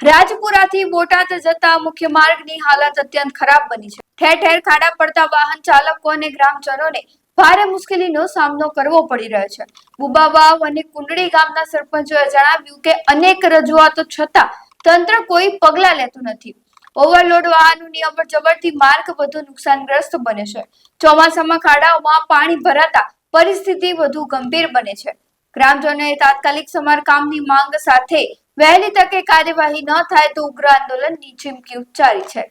રાજપુરાથી બોટાદ જતા મુખ્ય માર્ગની હાલત અત્યંત ખરાબ બની છે. ઠેર ઠેર ખાડા પડતા વાહન ચાલકો અને ગ્રામજનોને ભારે મુશ્કેલીનો સામનો કરવો પડી રહ્યો છે. બુબાવાવ અને કુંડળી ગામના સરપંચોએ જણાવ્યું કે અનેક રજૂઆતો છતાં તંત્ર કોઈ પગલાં લેતું નથી. ઓવરલોડ વાહનોની અવર જવરથી માર્ગ વધુ નુકસાનગ્રસ્ત બને છે. ચોમાસામાં ખાડાઓમાં પાણી ભરાતા પરિસ્થિતિ વધુ ગંભીર બને છે. ગ્રામજનોએ તાત્કાલિક સમારકામની માંગ સાથે વહેલી તકે કાર્યવાહી ન થાય તો ઉગ્ર આંદોલનની ચીમકી ઉચ્ચારી છે.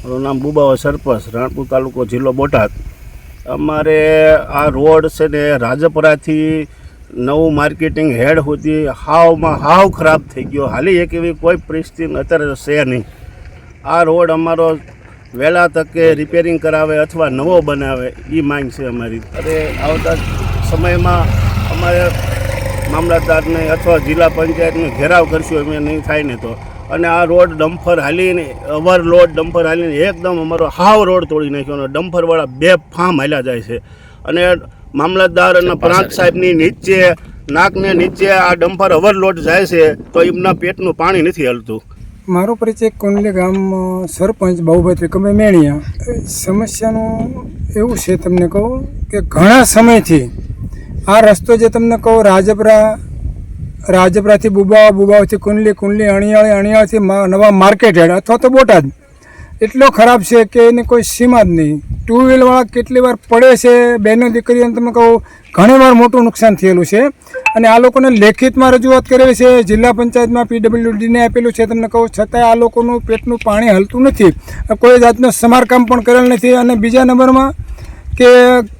મારું નામ બુબાવા સરપંચ, રાણપુર તાલુકો જિલ્લો બોટાદ. અમારે આ રોડ છે ને રાજપરાથી નવું માર્કેટિંગ હેડ સુધી હાવમાં હાવ ખરાબ થઈ ગયો. હાલી એક એવી કોઈ પરિસ્થિતિ અત્યારે છે નહીં. આ રોડ અમારો વહેલા તકે રિપેરિંગ કરાવે અથવા નવો બનાવે એ માંગ છે અમારી. અરે આવતા સમયમાં અમારે મામલતદારને અથવા જિલ્લા પંચાયતને ઘેરાવ કરશું અમે નહીં થાય ને તો. અને આ રોડ ડમ્ફર હાલીને ઓવરલોડ ડમ્ફર હાલીને એકદમ અમારો હાવ રોડ તોડી નાખ્યો અને ડમ્ફરવાળા બે ફામ હાલ્યા જાય છે. અને મામલતદાર અને પ્રાંત સાહેબની નીચે નાકને નીચે આ ડમ્ફર ઓવરલોડ જાય છે તો એમના પેટનું પાણી નથી હલતું. મારો પરિચય કોનલે ગામ સરપંચ બાબુભાઈ ત્રિકમભાઈ મેણિયા. સમસ્યાનું એવું છે તમને કહું કે ઘણા સમયથી આ રસ્તો જે તમને કહું, રાજપરા રાજપરાથી બુબાવા બુબાવાથી કુંડલી કુંડલી, અણિયાળી અણિયાળથી નવા માર્કેટ હેડ. અથવા તો બોટાદ. એટલો ખરાબ છે કે એની કોઈ સીમા જ નહીં. ટુ વ્હીલવાળા કેટલી વાર પડે છે બહેનો દીકરીઓને તમે કહું, ઘણી વાર મોટું નુકસાન થયેલું છે. અને આ લોકોને લેખિતમાં રજૂઆત કરેલી છે, જિલ્લા પંચાયતમાં પીડબ્લ્યુડીને આપેલું છે તમને કહું, છતાંય આ લોકોનું પેટનું પાણી હલતું નથી. કોઈ જાતનું સમારકામ પણ કરેલ નથી. અને બીજા નંબરમાં કે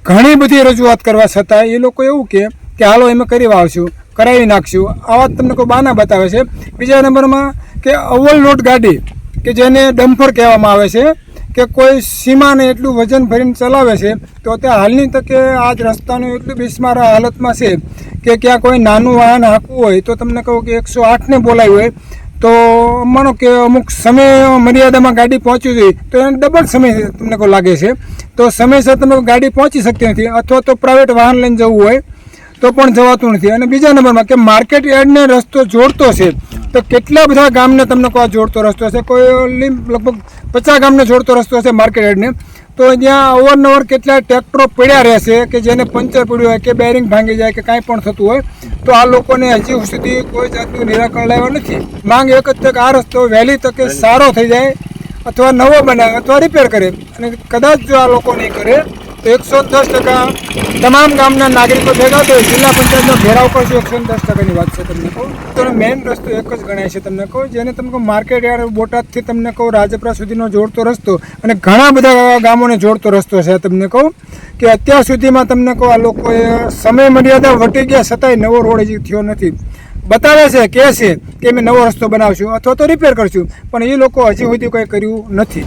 ઘણી બધી રજૂઆત કરવા છતાં એ લોકો એવું કે કે હાલો, એમ કરી આવશું કરાવી નાખશું. વાત તમને કોઈ બાના બતાવે છે? બીજા નંબરમાં કે અવ્વલ નોટ ગાડી, કે જેને ડમ્ફર કહેવામાં આવે છે, કે કોઈ સીમાને એટલું વજન ભરીને ચલાવે છે, તો તે હાલની તકે આ જ રસ્તાનું એટલું બિસ્માર હાલતમાં છે કે ક્યાં કોઈ નાનું વાહન હાંકવું હોય તો તમને કહું કે એકસો આઠને બોલાવ્યું હોય તો માનો કે અમુક સમય મર્યાદામાં ગાડી પહોંચવી જોઈએ, તો એને ડબલ સમય તમને કોઈ લાગે છે. તો સમયસર તમે ગાડી પહોંચી શકતી નથી, અથવા તો પ્રાઇવેટ વાહન લઈને જવું હોય, તો પણ જવાતું નથી. અને બીજા નંબરમાં કે માર્કેટ યાર્ડને રસ્તો જોડતો છે તો કેટલા બધા ગામને તમને કોઈ જોડતો રસ્તો છે કોઈ લગભગ પચાસ ગામને જોડતો રસ્તો છે માર્કેટ યાર્ડને? તો ત્યાં અવારનવાર કેટલા ટ્રેક્ટરો પડ્યા રહેશે કે જેને પંચર પડ્યું હોય કે બેરિંગ ભાંગી જાય કે કાંઈ પણ થતું હોય, તો આ લોકોને હજી સુધી કોઈ જાતનું નિરાકરણ લાવ્યા નથી. માંગ એક જ તક આ રસ્તો વહેલી તકે સારો થઈ જાય, અથવા નવો બનાવે, અથવા રિપેર કરે. અને કદાચ જો આ લોકો નહીં કરે એકસો દસ ટકા તમામ ગામના નાગરિકો ભેગા તો જિલ્લા પંચાયતનો ઘેરાવ કરશે. એકસો દસ ટકાની વાત છે તમને કહું. તો મેઇન રસ્તો એક જ ગણાય છે તમને કહું. જેને તમે કહું માર્કેટ યાર્ડ બોટાદથી તમને કહું, રાજપરા સુધીનો જોડતો રસ્તો અને ઘણા બધા ગામોને જોડતો રસ્તો છે તમને કહું કે અત્યાર સુધીમાં તમને કહું આ લોકોએ સમય મર્યાદા વટી ગયા છતાંય નવો રોડ હજી થયો નથી. બતાવે છે કે છે કે અમે નવો રસ્તો બનાવશું અથવા તો રિપેર કરશું, પણ એ લોકો હજી સુધી કંઈ કર્યું નથી.